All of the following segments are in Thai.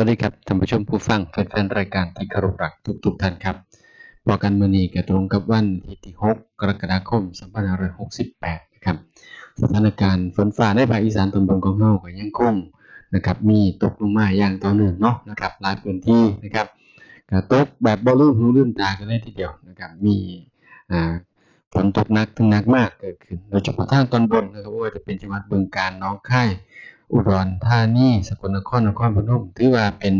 วัสดีครับท่านผู้ชมผู้ฟังแฟนๆรายการที่คารพรักทุกๆท่านครับบอกกันมือนี้ก็ตรงกับวันที่6กรกฎาคม2568นะครับสถานการณ์ฝนฟ้าในภาคอีสานตอนบนของเฮาก็ยังคงนะครับมีตกลงมาอย่างต่อเนื่องเนาะนะครับหลายพื้นที่นะครับก็ตกแบบบ่ลืมหูลืมตากันเลยทีเดียวนะครับมีอ่าฝนตกหนักถึงหนักมากเกิดขึ้น โดยเฉพาะทางตอนบนนะครับว่าจะเป็นจังหวัดบึงกาฬหนองคาย อุดรธานีสกลนครนครพนมถือว่าเป็น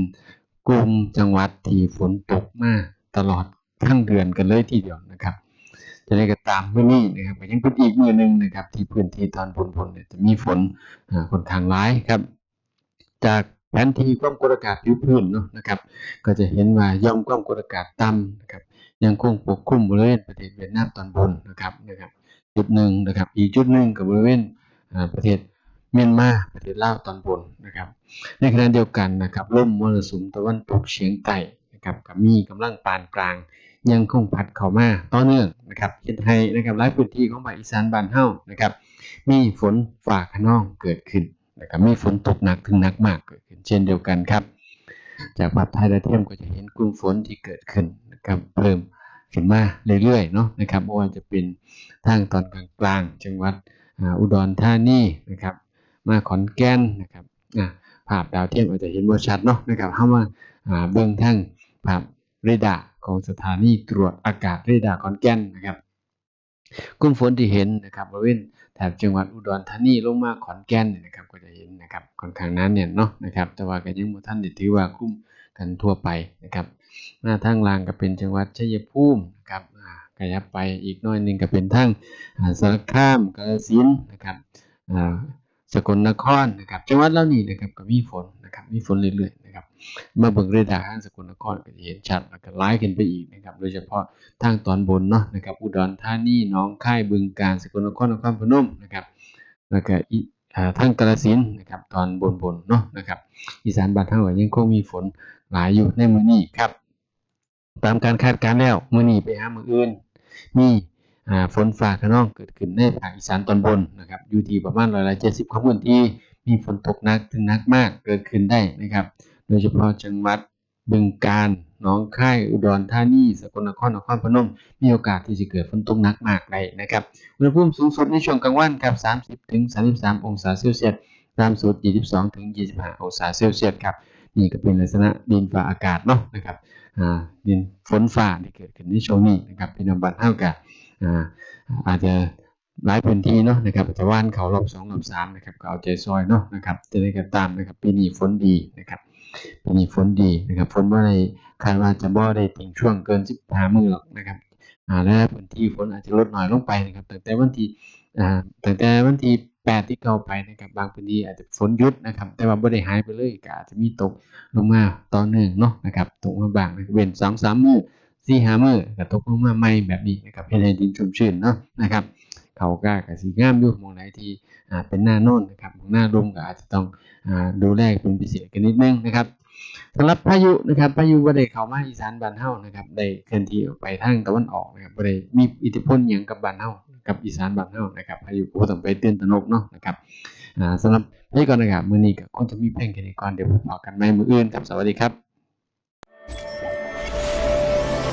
กลุ่มจังหวัดที่ฝนตกมากตลอดทั้งเดือนกันเลยทีเดียวนะครับ จะได้ก็ตามมื้อนี้นะครับยังเป็นอีกมือหนึงนะครับ ที่พื้นที่ตอนบนบนเนี่ยจะมีฝนค่อนข้างหลายครับ จากแผนที่ความกดอากาศผิวพื้นเนาะนะครับ ก็จะเห็นว่าย่อมความกดอากาศต่ำนะครับยังคงปกคลุมบริเวณประเทศเวียดนามตอนบนนะครับนะครับ จุดหนึ่งนะครับ อีกจุดหนึ่งกับบริเวณประเทศ เมียนมาประเทศลาวตอนบนนะครับ ในขณะเดียวกันนะครับลมมรสุมตะวันตกเฉียงใต้นะครับก็มีกำลังปานกลาง ยังคงพัดเข้ามาต่อเนื่องนะครับเฮ็ดให้นะครับหลายพื้นที่ของภาคอีสานบ้านเฮานะครับ มีฝนฟ้าคะนองเกิดขึ้นนะครับมีฝนตกหนักถึงหนักมากเกิดขึ้น เช่นเดียวกันครับ จากภาพถ่ายดาวเทียมก็จะเห็นกลุ่มฝนที่เกิดขึ้นนะครับเพิ่มขึ้นมาเรื่อยๆเนาะนะครับไม่ว่าจะเป็นทางตอนกลางๆจังหวัดอุดรธานีนะครับ มาขอนแก่นนะครับภาพดาวเทียมอาจจะเห็นบ่ชัดเนาะนะครับเฮามาอ่าเบิ่งทางภาพเรดาร์ของสถานีตรวจอากาศเรดาร์ขอนแก่นนะครับกลุ่มฝนที่เห็นนะครับบริเวณแถบจังหวัดอุดรธานีลงมาขอนแก่นเนี่ยนะครับก็จะเห็นนะครับค่อนข้างนั้นเนี่ยเนาะนะครับแต่ว่าก็ยังบ่ทันได้ถือว่ากลุ่มกันทั่วไปนะครับหน้าทางล่างก็เป็นจังหวัดชัยภูมินะครับอ่ายับไปอีกน้อยหนึงก็เป็นทางสารคามกาฬสินนะครับอ่า สกลนครนะครับจังหวัดเหล่านี้นะครับก็มีฝนนะครับมีฝนเรื่อยๆนะครับมาเบิ่งเรดาร์ทางสกลนครก็จะเห็นชัดแล้วก็หลายขึ้นไปอีกนะครับโดยเฉพาะทางตอนบนเนาะนะครับอุดรธานีหนองคายบึงกาฬสกลนครนครพนมนะครับแล้วก็อีอ่าทางกาฬสินนะครับตอนบนบนๆเนาะนะครับอีสานบ้านเฮาก็ยังคงมีฝนหลายอยู่ในมื้อนี้ครับตามการคาดการณ์แล้วมื้อนี้ไปหามื้ออื่นมี ฝนฟ้าคะนองเกิดขึ้นในภาคอีสานตอนบนนะครับอยู่ที่ประมาณร้อยละ70ของพื้นที่มีฝนตกหนักถึงหนักมากเกิดขึ้นได้นะครับ โดยเฉพาะจังหวัดบึงกาฬหนองคายอุดรธานีสกลนครนครพนม มีโอกาสที่จะเกิดฝนตกหนักมากได้นะครับอุณหภูมิสูงสุดในช่วงกลางวันครับ 30ถึง33 องศาเซลเซียสต่ำสุด 22ถึง25 องศาเซลเซียสครับนี่ก็เป็นลักษณะดินฟ้าอากาศเนาะนะครับอ่าดินฝนฟ้าที่เกิดขึ้นในช่วงนี้นะครับพี่น้องบ้านเฮาก็อ่า อาจจะหลายพื้นที่เนาะนะครับอาจจะว่านเขารอบ2รอบ3นะครับก็เอาใจซอยเนาะนะครับจะได้กันตามนะครับปีนี้ฝนดีนะครับปีนี้ฝนดีนะครับฝนบ่ได้คาดว่าจะบ่ได้ทิ้งช่วงเกิน15มื้อหรอกนะครับอ่าและพื้นที่ฝนอาจจะลดน้อยลงไปนะครับตั้งแต่วันที่ตั้งแต่วันที่8ที่เก่าไปนะครับบางพื้นที่อาจจะฝนหยุดนะครับ แต่ว่าบ่ได้หายไปเลยก็อาจจะมีตกลงมาต่อเนื่องเนาะนะครับตกมาบางนะครับเว้น2-3มื้อ 4-5มื้อก็ตกลงมาใหม่แบบนี้นะครับเฮ็ดให้ดินชุ่มชื้นเนาะนะครับเขาก็ก็สิงามอยู่มองใดที่อ่าเป็นหน้าโน่นนะครับหม้องหน้าลมก็อาจจะต้องอ่าดูแลเป็นพิเศษกันนิดนึงนะครับสำหรับพายุนะครับพายุบ่ได้เข้ามาอีสานบ้านเฮานะครับได้เคลื่อนที่ไปทางตะวันออกนะครับบ่ได้มีอิทธิพลหยังกับบ้านเฮากับอีสานบ้านเฮานะครับพายุก็ต้องไปเตื่นตะนกเนาะนะครับอ่าสำหรับพยากรณ์อากาศมื้อนี้ก็คงจะมีเพียงแค่นี้ก่อนเดี๋ยวพบกันใหม่มื้ออื่นครับสวัสดีครับ